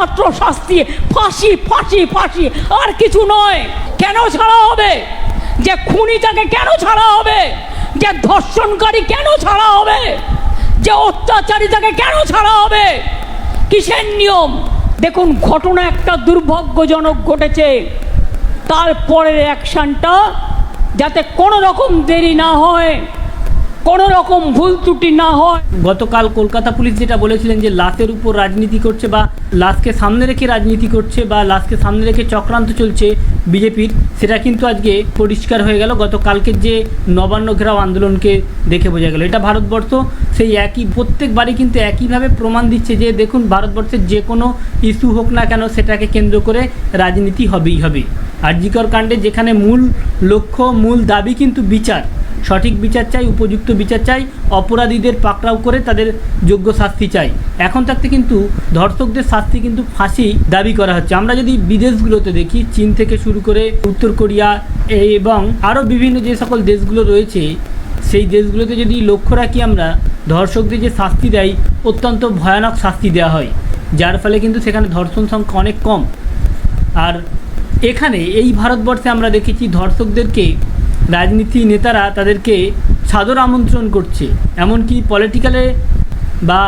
একমাত্র শাস্তি, ফাঁসি ফাঁসি ফাঁসি, আর কিছু নয়। কেন ছাড়া হবে? যে খুনিটাকে কেন ছাড়া হবে? যে ধর্ষণকারী কেন ছাড়া হবে? যে অত্যাচারিতাকে কেন ছাড়া হবে? কিসের নিয়ম? দেখুন, ঘটনা একটা দুর্ভাগ্যজনক ঘটেছে। তারপরের অ্যাকশানটা যাতে কোনো রকম দেরি না হয়। কোনো রকম ভুল ত্রুটি না হয়। গতকাল কলকাতা পুলিশ যেটা বলেছিলেন যে লাশের উপর রাজনীতি করছে বা লাশকে সামনে রেখে রাজনীতি করছে বা লাশকে সামনে রেখে চক্রান্ত চলছে বিজেপির, সেটা কিন্তু আজকে পরিষ্কার হয়ে গেল। গতকালকের যে নবান্ন ঘেরাও আন্দোলনকে দেখে বোঝা গেল। এটা ভারতবর্ষ সেই একই, প্রত্যেকবারই কিন্তু একইভাবে প্রমাণ দিচ্ছে যে দেখুন, ভারতবর্ষের যে কোনো ইস্যু হোক না কেন সেটাকে কেন্দ্র করে রাজনীতি হবেই হবে। আর জিকর কাণ্ডে যেখানে মূল লক্ষ্য, মূল দাবি কিন্তু বিচার। সঠিক বিচার চাই, উপযুক্ত বিচার চাই, অপরাধীদের পাকড়াও করে তাদের যোগ্য শাস্তি চাই। এখন থাকতে কিন্তু ধর্ষকদের শাস্তি কিন্তু ফাঁসি দাবি করা হচ্ছে। আমরা যদি বিদেশগুলোতে দেখি, চীন থেকে শুরু করে উত্তর কোরিয়া এবং আরও বিভিন্ন যে সকল দেশগুলো রয়েছে, সেই দেশগুলোতে যদি লক্ষ্য রাখি আমরা, ধর্ষকদের যে শাস্তি দেয়, অত্যন্ত ভয়ানক শাস্তি দেওয়া হয়। যার ফলে কিন্তু সেখানে ধর্ষণ সংখ্যা অনেক কম। আর এখানে এই ভারতবর্ষে আমরা দেখেছি ধর্ষকদেরকে রাজনীতি নেতারা তাদেরকে সাদর আমন্ত্রণ করছে, এমনকি পলিটিক্যালে বা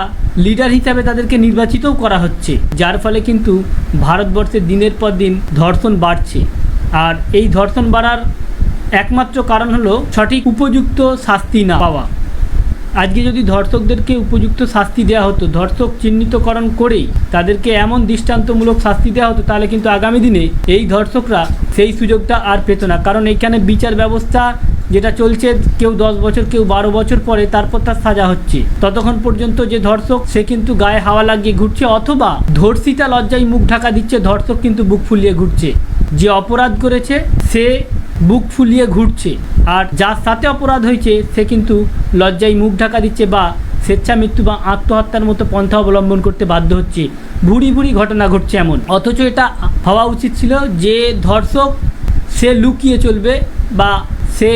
লিডার হিসাবে তাদেরকে নির্বাচিতও করা হচ্ছে, যার ফলে কিন্তু ভারতবর্ষে দিনের পর দিন ধর্ষণ বাড়ছে। আর এই ধর্ষণ বাড়ার একমাত্র কারণ হলো সঠিক উপযুক্ত শাস্তি না পাওয়া। আজকে যদি ধর্ষকদেরকে উপযুক্ত শাস্তি দেওয়া হতো, ধর্ষক চিহ্নিতকরণ করেই তাদেরকে এমন দৃষ্টান্তমূলক শাস্তি দেওয়া হতো, তাহলে কিন্তু আগামী দিনে এই ধর্ষকরা সেই সুযোগটা আর পেত না। কারণ এইখানে বিচার ব্যবস্থা যেটা চলছে, কেউ দশ বছর, কেউ বারো বছর পরে তারপর তার সাজা হচ্ছে। ততক্ষণ পর্যন্ত যে ধর্ষক, সে কিন্তু গায়ে হাওয়া লাগিয়ে ঘুরছে, অথবা ধর্ষিতা লজ্জায় মুখ ঢাকা দিচ্ছে, ধর্ষক কিন্তু বুক ফুলিয়ে ঘুরছে। যে অপরাধ করেছে, সে বুক ফুলিয়ে ঘুরছে। আর যার সাথে অপরাধ হয়েছে, সে কিন্তু লজ্জায় মুখ ঢাকা দিচ্ছে বা স্বেচ্ছা মৃত্যু বা আত্মহত্যার মতো পন্থা অবলম্বন করতে বাধ্য হচ্ছে। ভুড়ি ভুড়ি ঘটনা ঘটছে এমন। অথচ এটা হওয়া উচিত ছিল যে ধর্ষক, সে লুকিয়ে চলবে বা সে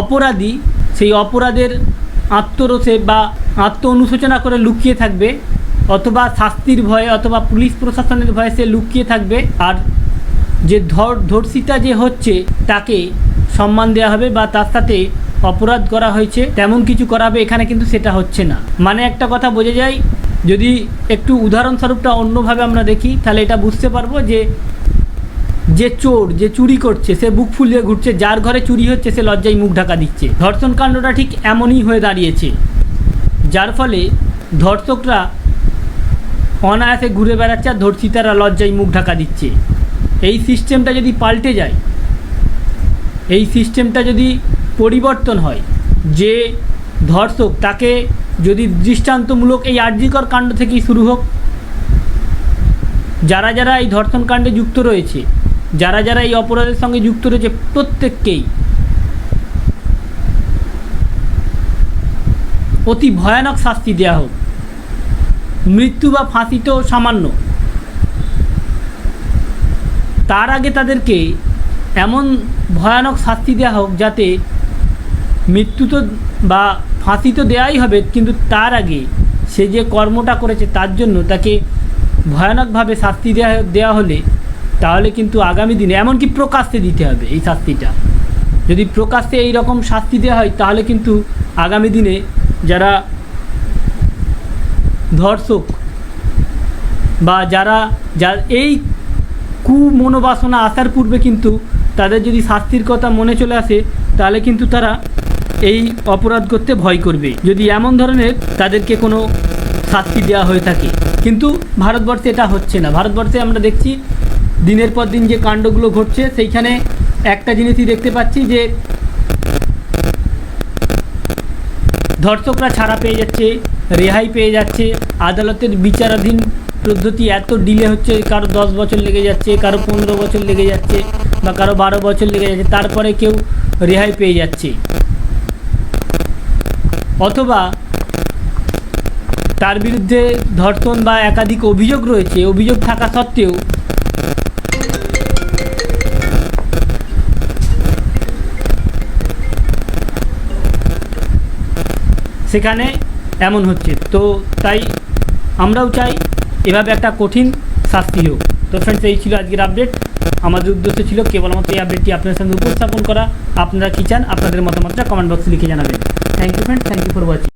অপরাধী, সেই অপরাধের আত্মরোষে বা আত্ম অনুশোচনা করে লুকিয়ে থাকবে, অথবা শাস্তির ভয়ে অথবা পুলিশ প্রশাসনের ভয়ে সে লুকিয়ে থাকবে। আর যে ধর ধর্ষিতা যে হচ্ছে, তাকে সম্মান দেওয়া হবে বা তার সাথে অপরাধ করা হয়েছে, তেমন কিছু করা হবে এখানে কিন্তু সেটা হচ্ছে না। মানে একটা কথা বোঝা যায়, যদি একটু উদাহরণস্বরূপটা অন্যভাবে আমরা দেখি, তাহলে এটা বুঝতে পারব যে যে চোর, যে চুরি করছে, সে বুক ফুলিয়ে ঘুরছে, যার ঘরে চুরি হচ্ছে, সে লজ্জায় মুখ ঢাকা দিচ্ছে। ধর্ষণ কাণ্ডটা ঠিক এমনই হয়ে দাঁড়িয়েছে, যার ফলে ধর্ষকরা অনায়াসে ঘুরে বেড়াচ্ছে আর ধর্ষিতারা লজ্জায় মুখ ঢাকা দিচ্ছে। এই সিস্টেমটা যদি পাল্টে যায়, এই সিস্টেমটা যদি পরিবর্তন হয়, যে ধর্ষক তাকে যদি দৃষ্টান্তমূলক এই আর্যিকর কাণ্ড থেকেই শুরু হোক, যারা যারা এই ধর্ষণ কাণ্ডে যুক্ত রয়েছে, যারা যারা এই অপরাধের সঙ্গে যুক্ত রয়েছে প্রত্যেককেই অতি ভয়ানক শাস্তি দেওয়া হোক। মৃত্যু বা ফাঁসি তো সামান্য। তার আগে তাদেরকে এমন ভয়ানক শাস্তি দেওয়া হোক যাতে মৃত্যু তো বা ফাঁসি তো দেওয়াই হবে, কিন্তু তার আগে সে যে কর্মটা করেছে তার জন্য তাকে ভয়ানকভাবে শাস্তি দেওয়া দেওয়া হলে তাহলে কিন্তু আগামী দিনে, এমনকি প্রকাশ্যে দিতে হবে এই শাস্তিটা। যদি প্রকাশ্যে এই রকম শাস্তি দেওয়া হয় তাহলে কিন্তু আগামী দিনে যারা ধর্ষক বা যারা, যা, এই কুমনোবাসনা আসার পূর্বে কিন্তু তাদের যদি শাস্তির কথা মনে চলে আসে, তাহলে কিন্তু তারা এই অপরাধ করতে ভয় করবে। যদি এমন ধরনের তাদেরকে কোনো শাস্তি দেওয়া হয়ে থাকে। কিন্তু ভারতবর্ষে এটা হচ্ছে না। ভারতবর্ষে আমরা দেখছি দিনের পর দিন যে কাণ্ডগুলো ঘটছে, সেইখানে একটা জিনিসই দেখতে পাচ্ছি যে ধর্ষকরা ছাড়া পেয়ে যাচ্ছে, রেহাই পেয়ে যাচ্ছে, আদালতের বিচারাধীন পদ্ধতি এত ডিলে হচ্ছে, কারও দশ বছর লেগে যাচ্ছে, কারও পনেরো বছর লেগে যাচ্ছে, বা কারও বারো বছর লেগে যাচ্ছে, তারপরে কেউ রেহাই পেয়ে যাচ্ছে। অথবা তার বিরুদ্ধে ধর্ষণ বা একাধিক অভিযোগ রয়েছে, অভিযোগ থাকা সত্ত্বেও সেখানে এমন হচ্ছে। তো তাই আমরাও চাই এভাবে একটা কঠিন শাস্তি হোক। তো ফ্রেন্ডস এই ছিল আজকের আপডেট আমাদের উদ্দেশ্য ছিল কেবলমাত্র এই আপডেটটি আপনার সামনে উপস্থাপন করা। আপনারা কী চান, আপনাদের মতামতটা কমেন্ট বক্সে লিখে জানাবেন। Thank you friends thank you for watching